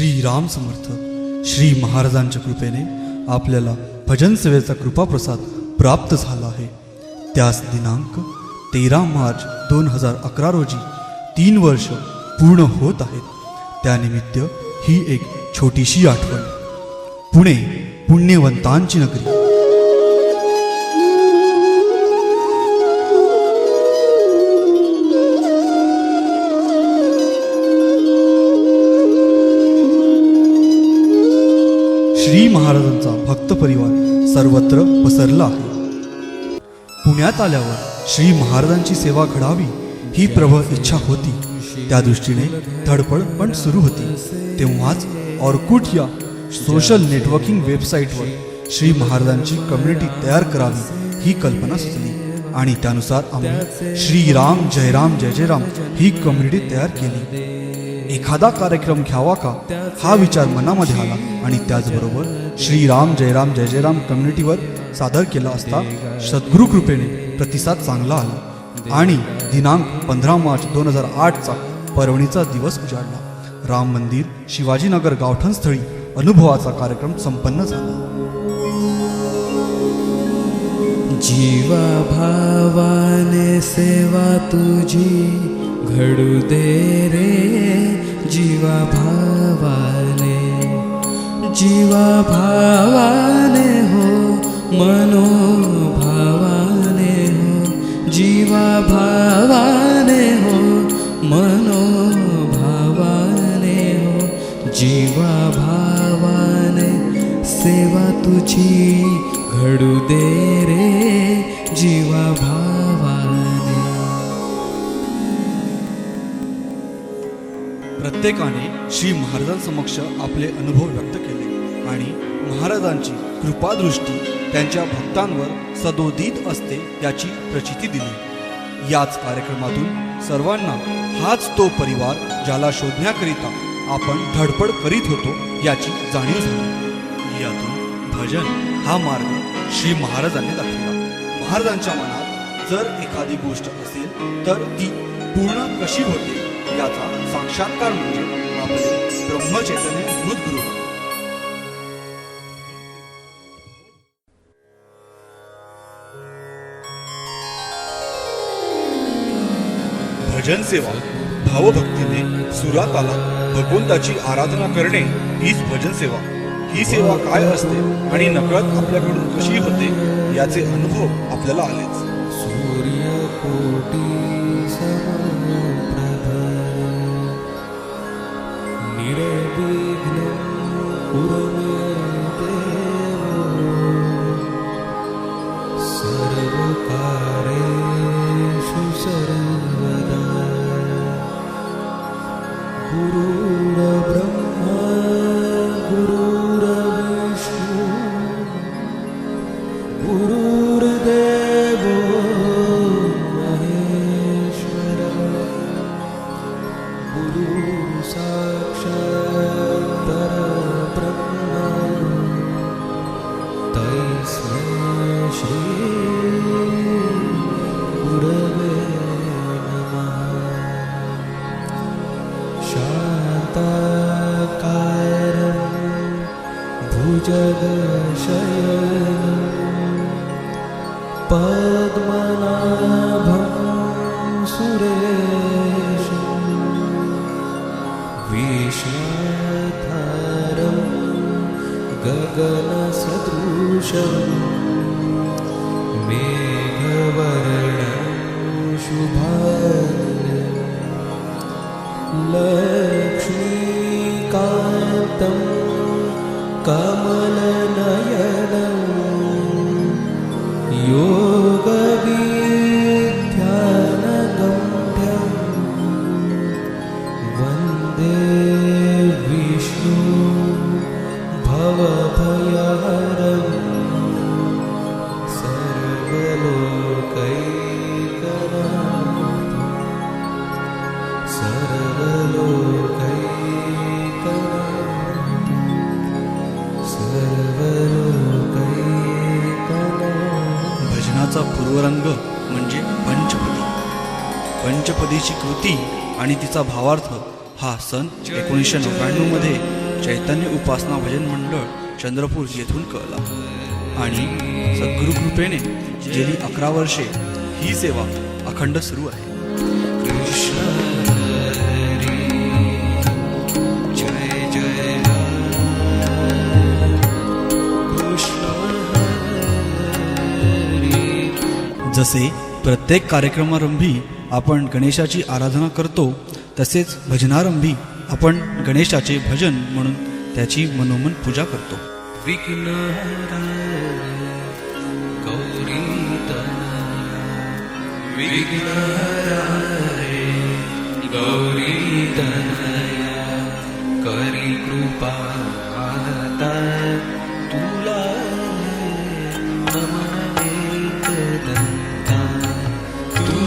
श्री राम समर्थ श्री महाराजांच्या कृपेने आपल्याला भजन सेवेचा कृपाप्रसाद प्राप्त झाला आहे. त्यास दिनांक तेरा मार्च दोन हजार अकरा रोजी तीन वर्ष पूर्ण होत आहेत. त्यानिमित्त ही एक छोटीशी आठवण. पुणे पुण्यवंतांची नगरी. श्री महाराजांचा भक्त परिवार सर्वत्र पसरला आहे. पुण्यात आल्यावर श्री महाराजांची सेवा घडावी ही प्रबळ इच्छा होती. त्या दृष्टीने धडपड पण सुरू होती. तेव्हाच ऑर्कुट या सोशल नेटवर्किंग वेबसाईटवर श्री महाराजांची कम्युनिटी तयार करावी ही कल्पना सुचली. आणि त्यानुसार आम्ही श्री राम जय जयराम जय ही कम्युनिटी तयार केली. एखादा कार्यक्रम घ्यावा का? हा विचार मनामध्ये आला. आणि त्याचबरोबर श्री राम जय जयराम जय कम्युनिटीवर सादर केला असता सद्गुरु कृपेने प्रतिसाद चांगला आला. आणि दिनांक पंधरा मार्च दोन हजार आठचा पर्वणीचा दिवस उजाडला. राम मंदिर शिवाजीनगर गावठणस्थळी अनुभवाचा कार्यक्रम संपन्न झाला. जीवा भावाने सेवा तुझी. घडू दे रे जीवा भावाने जीवा भावाने हो मनोभावाने हो. जीवा भावाने हो मनोभावाने हो. जीवा भावाने सेवा तुझी घडू दे रे प्रत्येकाने श्री महाराजांसमक्ष आपले अनुभव व्यक्त केले आणि महाराजांची कृपादृष्टी त्यांच्या भक्तांवर सदोदित असते याची प्रचिती दिली. याच कार्यक्रमातून सर्वांना हाच तो परिवार ज्याला शोधण्याकरिता आपण धडपड करीत होतो याची जाणीव झाली. यातून भजन हा मार्ग श्री महाराजांनी दाखवला. महाराजांच्या मनात जर एखादी गोष्ट असेल तर ती पूर्ण कशी होते याचा साक्षात्कार म्हणजे आपले ब्रह्मचैतन्य गुरु भजन सेवा भावभक्तीने सुराताला भगवंताची आराधना करणे हीच भजन सेवा. ही सेवा काय असते आणि नकळत आपल्याकडून कशी होते याचे अनुभव आपल्याला आलेच. सूर्यकोटि বিঘ্ন পুরমেতে कमलनयनं कमलनयनं योगवि सर्वलोकैकनाथ पूर्वरंग म्हणजे पंचपदी. पंचपदीची कृती आणि तिचा भावार्थ हा सन एकोणीसशे नव्याण्णवमध्ये चैतन्य उपासना भजन मंडळ चंद्रपूर येथून कळला. आणि सद्गुरुकृपेने गेली अकरा वर्षे ही सेवा अखंड सुरू आहे. जसे प्रत्येक कार्यक्रमारंभी आपण गणेशाची आराधना करतो तसेच भजनारंभी आपण गणेशाचे भजन म्हणून त्याची मनोमन पूजा करतो. विघ्नहरा गौरी करी कृपा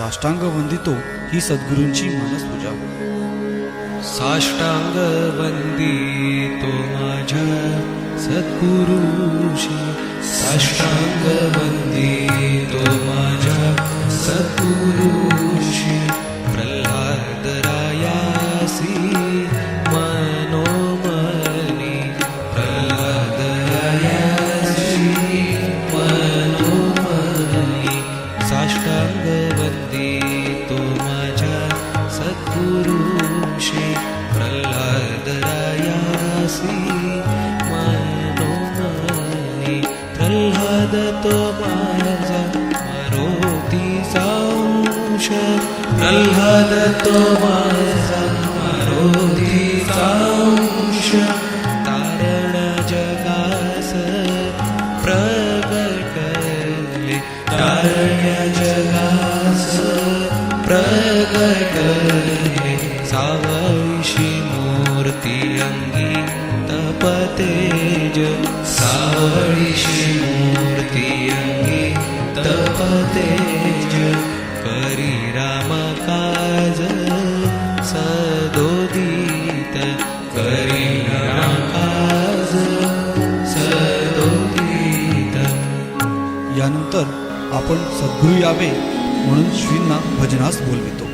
साष्टांग वंदितो ही सद्गुरूंची मानस पूजा साष्टांग वंदितो माझ्या सद्गुरूशी साष्टांग वंदितो तारण जगास प्रगटले। तारण जगास प्रगटले। सावळीशी मूर्ती अंगी तपतेज सावळीशी मूर्ती अंगी तपतेज आपण सद्गुरू यावे म्हणून श्रींना भजनास बोलवितो.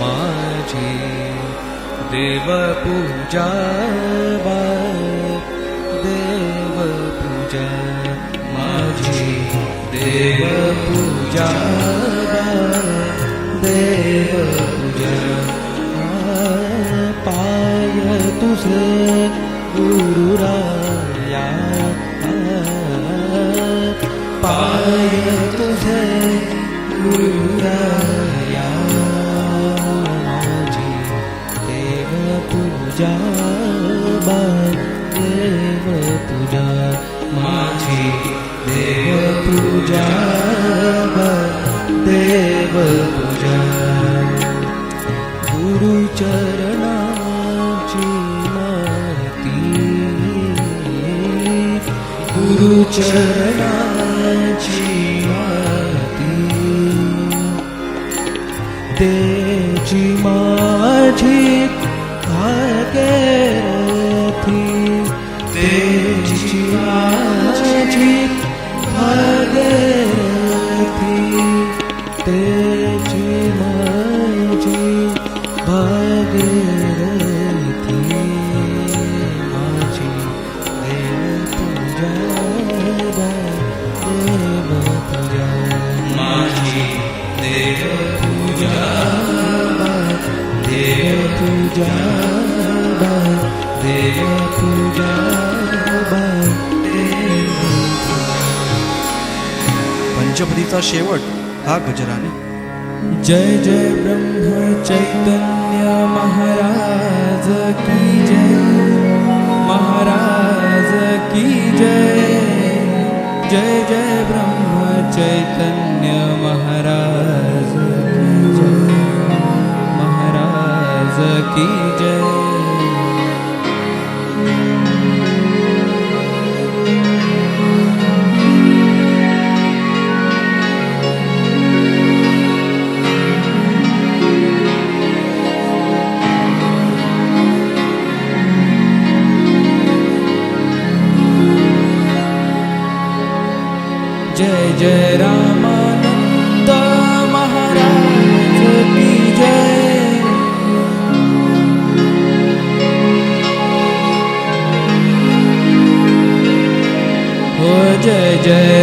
माझी देवपूजा देव देवपूजा माझी देवपूजा बा देवपूजा पाय तुझे गुरुराया पाय देव पूजा बा देव पूजा देव पूजा देवपूजा। गुरुचरणाची माती गुरुचरणा गजराने जय जय ब्रह्म चैतन्य महाराज की जय. महाराज की जय. जय जय ब्रह्म चैतन्य महाराज की जय. महाराज की जय जय. जय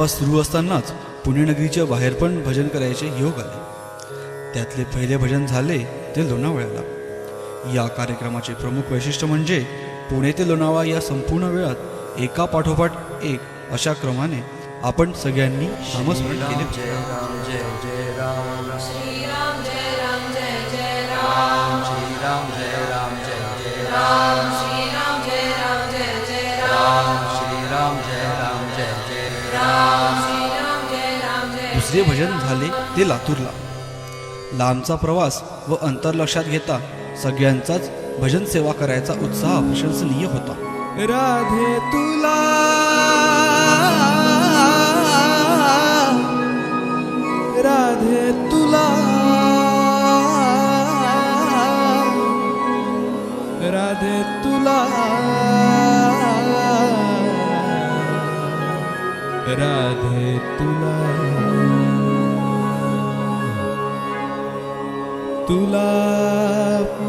प्रवास सुरू असतानाच पुणेनगरीच्या बाहेर पण भजन करायचे योग आले. त्यातले पहिले भजन झाले ते लोणावळ्याला. या कार्यक्रमाचे प्रमुख वैशिष्ट्य म्हणजे पुणे ते लोणावळा या संपूर्ण वेळात एका पाठोपाठ एक अशा क्रमाने आपण सगळ्यांनी नामस्मरण केले. दुसरे भजन झाले ते लातूरला. लांबचा प्रवास व अंतर लक्षात घेता सगळ्यांचाच भजन सेवा करायचा उत्साह प्रशंसनीय होता. राधे तुला. राधे तुला. राधे तुला. राधे तुला. तुला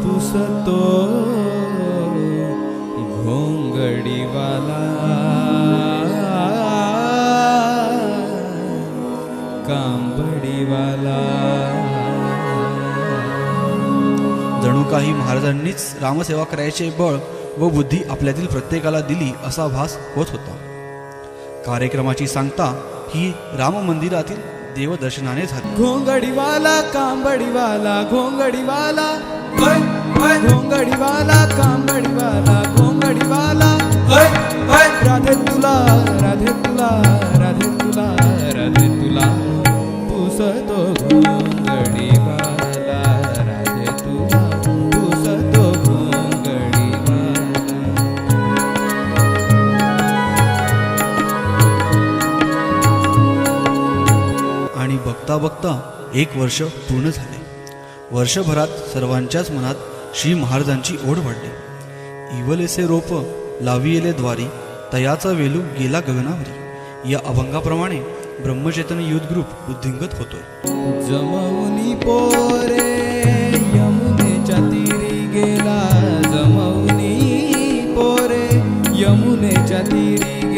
पुसतो घोंगडीवाला. कांबडीवाला. जणू काही महाराजांनीच रामसेवा करायचे बळ व बुद्धी आपल्यातील प्रत्येकाला दिली असा भास होत होता. कार्यक्रमाची सांगता ही राम मंदिरातील देवदर्शनाने झाली. घोंगडीवाला कांबडीवाला घोंगडीवाला. घोंगडीवाला कांबडीवाला घोंगडीवाला. राधे तुला राधे तुला राधे तुला राधे तुला. पुसतो बघता बघता एक वर्ष पूर्ण झाले. वर्षभरात सर्वांच्याच मनात श्री महाराजांची ओढ वाढली. इवलेसे रोप लावियले द्वारी तयाचा वेलू गेला गगनावरी. या अभंगाप्रमाणे ब्रह्मचेतन युथ ग्रुप वृद्धिंगत होतोय जमवनी पोरे यमुनेच्या तीरी गेला. जमवनी पोरे यमुनेच्या तीरी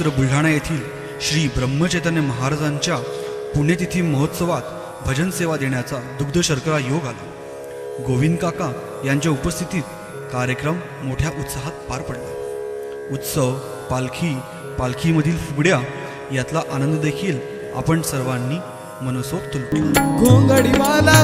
क्षेत्र बुलढाणा येथील श्री ब्रह्मचैतन्य महाराजांच्या पुण्यतिथी महोत्सवात भजन सेवा देण्याचा दुग्ध शर्करा योग आला. गोविंद काका यांच्या उपस्थितीत कार्यक्रम मोठ्या उत्साहात पार पडला. उत्सव पालखी पालखीमधील फुगड्या यातला आनंद देखील आपण सर्वांनी मनसोक्त लुटला. घोंगडीवाला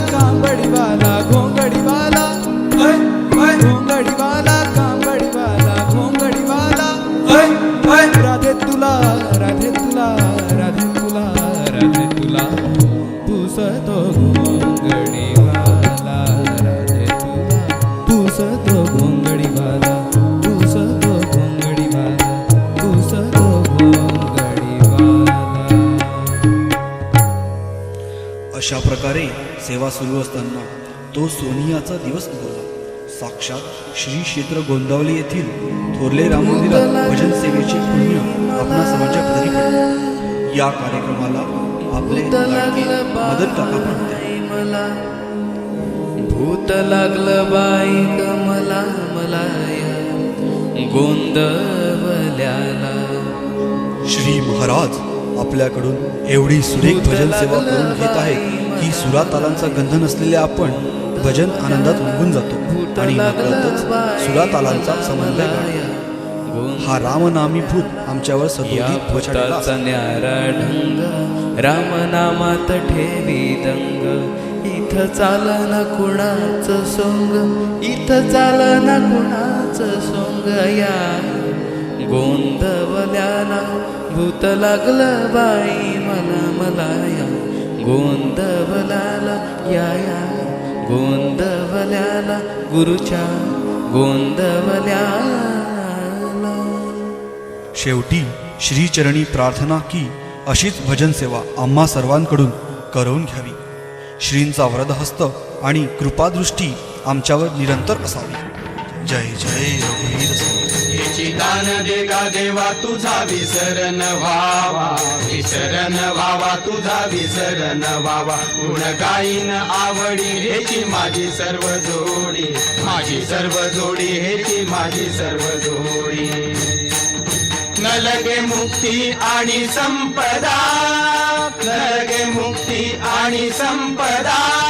साक्षात श्री क्षेत्र गोंदावली येथील थोरले राम मंदिरात भजन सेवेचे पुण्य आपणा सर्वांच्या पदरी पडले या कार्यक्रमाला आपले मदत काका मला. भूत लागलं बाई ग मला गोंदवल्याला. श्री महाराज आपल्याकडून एवढी सुरेख भजन सेवा करून घेत आहेत. की सुरा तालांचा गंध नसलेले आपण भजन आनंदात रंगून जातो आणि नकळतच तालांचा समन्वय. हा रामनामी भूत आमच्यावर असतो. न्यारा ढंग रामनामात ठेवी दंग इथं चालना कुणाचं सोंग इथं चालना कुणाचं सोंग या गोंदवल्याला भूत लागलं बाई मला मला या गोंदवल्याला या या गोंदवल्याला गुरुच्या गोंदवल्याला. शेवटी श्रीचरणी प्रार्थना की अशीच भजन सेवा आम्हा सर्वांकडून करून घ्यावी. श्रींचा वरदहस्त आणि कृपादृष्टी आमच्यावर निरंतर असावी. जय जय रघुवीर समर्थ. दान देगा देवा तुझा विसरण व्हावा. विसरण व्हावा तुझा विसरण व्हावा. गुण गाईन आवडी हेची माझी सर्व जोडी. माझी सर्व जोडी हेची माझी सर्व जोडी. न लगे मुक्ती आणि संपदा. नलगे मुक्ती आणि संपदा.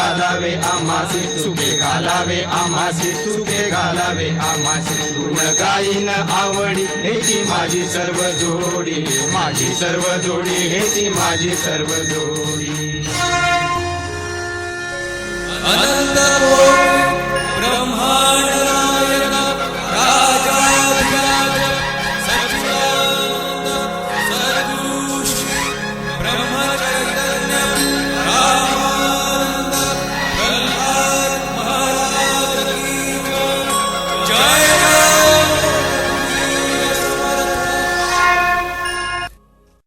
घालावे आमासे सुखे घालावे आमासे सुखे घालावे आमासे गुण गाईन आवडी ती माझी सर्व जोडी माझी सर्व जोडी हेची माझी सर्व जोडी. अनंत ब्रह्मांड राय